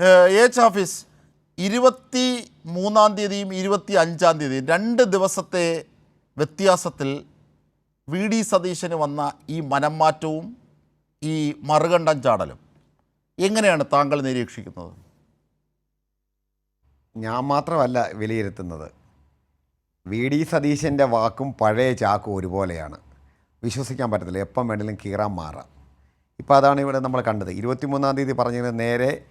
H office ഇരുപത്തി മൂന്നാം തീയതിയും ഇരുപത്തി അഞ്ചാം തീയതിയും രണ്ട് ദിവസത്തെ വ്യത്യാസത്തിൽ വി ഡി സതീശന് വന്ന ഈ മനംമാറ്റവും ഈ മറുകണ്ഠം ചാടലും എങ്ങനെയാണ് താങ്കൾ നിരീക്ഷിക്കുന്നത്? ഞാൻ മാത്രമല്ല വിലയിരുത്തുന്നത്. വി ഡി സതീശന്റെ വാക്കും പഴയ ചാക്കും ഒരുപോലെയാണ്. വിശ്വസിക്കാൻ പറ്റത്തില്ല. എപ്പം വേണമെങ്കിലും കീറാൻ മാറാം. ഇപ്പോൾ അതാണ് ഇവിടെ നമ്മൾ കണ്ടത്. ഇരുപത്തിമൂന്നാം തീയതി പറഞ്ഞതിന് നേരെ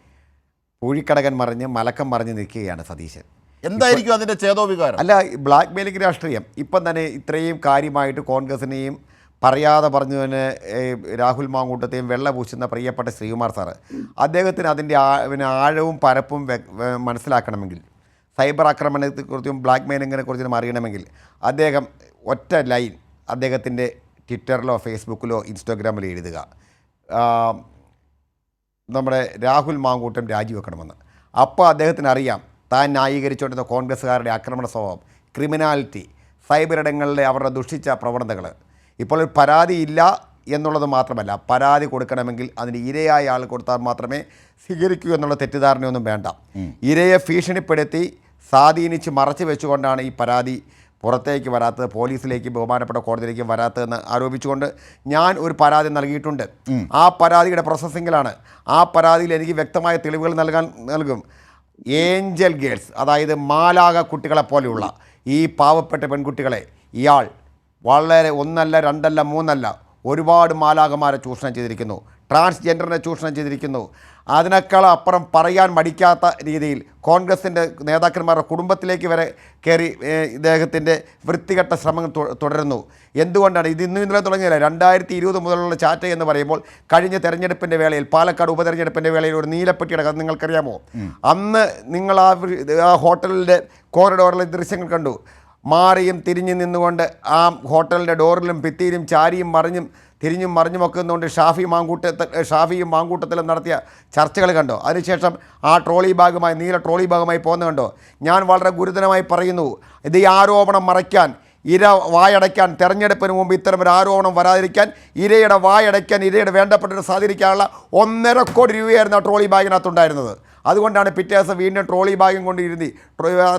പൂഴിക്കടകൻ മറിഞ്ഞ് മലക്കം മറിഞ്ഞ് നിൽക്കുകയാണ് സതീശൻ. എന്തായിരിക്കും അതിന്റെ ചേതോവികാരം? അല്ല ബ്ലാക്ക് മെയിലിംഗ് രാഷ്ട്രീയം. ഇപ്പം തന്നെ ഇത്രയും കാര്യമായിട്ട് കോൺഗ്രസിനെയും പറയാതെ പറഞ്ഞു തന്നെ രാഹുൽ മാങ്കൂട്ടത്തെയും വെള്ള പൂശുന്ന പ്രിയപ്പെട്ട ശ്രീകുമാർ സാറ്. അദ്ദേഹത്തിന് അതിന്റെ പിന്നെ ആഴവും പരപ്പും മനസ്സിലാക്കണമെങ്കിൽ സൈബർ ആക്രമണത്തെക്കുറിച്ചും ബ്ലാക്ക് മെയിലിങ്ങിനെ കുറിച്ചും അറിയണമെങ്കിൽ അദ്ദേഹം ഒറ്റ ലൈൻ അദ്ദേഹത്തിന്റെ ട്വിറ്ററിലോ ഫേസ്ബുക്കിലോ ഇൻസ്റ്റാഗ്രാമിലോ എഴുതുക. നമ്മുടെ രാഹുൽ മാങ്കൂട്ടം രാജിവെക്കണമെന്ന്. അപ്പോൾ അദ്ദേഹത്തിന് അറിയാം താൻ ന്യായീകരിച്ചുകൊണ്ടിരുന്ന കോൺഗ്രസ്സുകാരുടെ ആക്രമണ സ്വഭാവം ക്രിമിനാലിറ്റി സൈബർ ഇടങ്ങളിലെ അവരുടെ ദുഷിച്ച പ്രവണതകൾ. ഇപ്പോൾ ഒരു പരാതി ഇല്ല എന്നുള്ളത് മാത്രമല്ല പരാതി കൊടുക്കണമെങ്കിൽ അതിന് ഇരയായ ആൾ കൊടുത്താൽ മാത്രമേ സ്വീകരിക്കൂ എന്നുള്ള തെറ്റിദ്ധാരണയൊന്നും വേണ്ട. ഇരയെ ഭീഷണിപ്പെടുത്തി സ്വാധീനിച്ച് മറച്ചു വെച്ചുകൊണ്ടാണ് ഈ പരാതി പുറത്തേക്ക് വരാത്തത് പോലീസിലേക്ക് ബഹുമാനപ്പെട്ട കോടതിയിലേക്ക് വരാത്തതെന്ന് ആരോപിച്ചുകൊണ്ട് ഞാൻ ഒരു പരാതി നൽകിയിട്ടുണ്ട്. ആ പരാതിയുടെ പ്രോസസ്സിങ്ങിലാണ് ആ പരാതിയിൽ എനിക്ക് വ്യക്തമായ തെളിവുകൾ നൽകാൻ നൽകും. ഏഞ്ചൽ ഗേൾസ് അതായത് മാലാക കുട്ടികളെ പോലെയുള്ള ഈ പാവപ്പെട്ട പെൺകുട്ടികളെ ഇയാൾ വളരെ ഒന്നല്ല രണ്ടല്ല മൂന്നല്ല ഒരുപാട് മാലാകമാരെ ചൂഷണം ചെയ്തിരിക്കുന്നു. ട്രാൻസ്ജെൻഡറിനെ ചൂഷണം ചെയ്തിരിക്കുന്നു. അതിനേക്കാൾ അപ്പുറം പറയാൻ മടിക്കാത്ത രീതിയിൽ കോൺഗ്രസിന്റെ നേതാക്കന്മാരുടെ കുടുംബത്തിലേക്ക് വരെ കയറി ഇദ്ദേഹത്തിന്റെ വൃത്തികെട്ട ശ്രമങ്ങൾ തുടരുന്നു. എന്തുകൊണ്ടാണ്? ഇത് ഇന്നും ഇന്നലെ തുടങ്ങിയല്ല രണ്ടായിരത്തി ഇരുപത് മുതലുള്ള ചാറ്റ എന്ന് പറയുമ്പോൾ കഴിഞ്ഞ തെരഞ്ഞെടുപ്പിന്റെ വേളയിൽ പാലക്കാട് ഉപതെരഞ്ഞെടുപ്പിന്റെ വേളയിൽ ഒരു നീലപ്പെട്ടിയുടെ കഥ നിങ്ങൾക്കറിയാമോ? അന്ന് നിങ്ങൾ ആ ഹോട്ടലിന്റെ കോറിഡോറിലെ ദൃശ്യങ്ങൾ കണ്ടു. മാറിയും തിരിഞ്ഞു നിന്നുകൊണ്ട് ആ ഹോട്ടലിന്റെ ഡോറിലും ഭിത്തിയിലും ചാരിയും മറിഞ്ഞും തിരിഞ്ഞും മറിഞ്ഞും ഒക്കെ നിന്നുകൊണ്ട് ഷാഫി മാങ്കൂട്ടത്തെ ഷാഫിയും മാങ്കൂട്ടത്തിലും നടത്തിയ ചർച്ചകൾ കണ്ടോ? അതിനുശേഷം ആ ട്രോളി ഭാഗമായി നീല ട്രോളി ഭാഗമായി പോകുന്നത് കണ്ടോ? ഞാൻ വളരെ ഗുരുതരമായി പറയുന്നു ഇത് ഈ ആരോപണം മറയ്ക്കാൻ ഇര വായടയ്ക്കാൻ തെരഞ്ഞെടുപ്പിന് മുമ്പ് ഇത്തരം ഒരു ആരോപണം വരാതിരിക്കാൻ ഇരയുടെ വായടയ്ക്കാൻ ഇരയുടെ വേണ്ടപ്പെട്ടവരെ സ്വാധീനിക്കാനുള്ള ഒന്നര കോടി രൂപയായിരുന്നു ആ ട്രോളി ബാഗിനകത്തുണ്ടായിരുന്നത്. അതുകൊണ്ടാണ് പിറ്റേ ദിവസം വീണ്ടും ട്രോളി ബാഗും കൊണ്ട്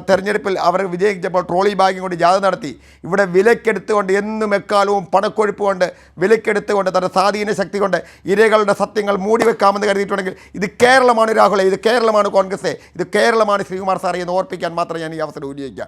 തെരഞ്ഞെടുപ്പിൽ അവർ വിജയിച്ചപ്പോൾ ട്രോളി ബാഗും കൊണ്ട് ജാഥ നടത്തി. ഇവിടെ വിലക്കെടുത്തുകൊണ്ട് എന്നും എക്കാലവും പണക്കൊഴുപ്പ് കൊണ്ട് വിലക്കെടുത്തുകൊണ്ട് തന്റെ സ്വാധീന ശക്തി കൊണ്ട് ഇരകളുടെ സത്യങ്ങൾ മൂടി വെക്കാമെന്ന് കരുതിയിട്ടുണ്ടെങ്കിൽ ഇത് കേരളമാണ് രാഹുലെ ഇത് കേരളമാണ് കോൺഗ്രസ് ഇത് കേരളമാണ് ശ്രീകുമാർ സാറേ എന്ന് ഓർപ്പിക്കാൻ മാത്രമേ ഞാൻ ഈ അവസരം ഉപയോഗിക്കാം.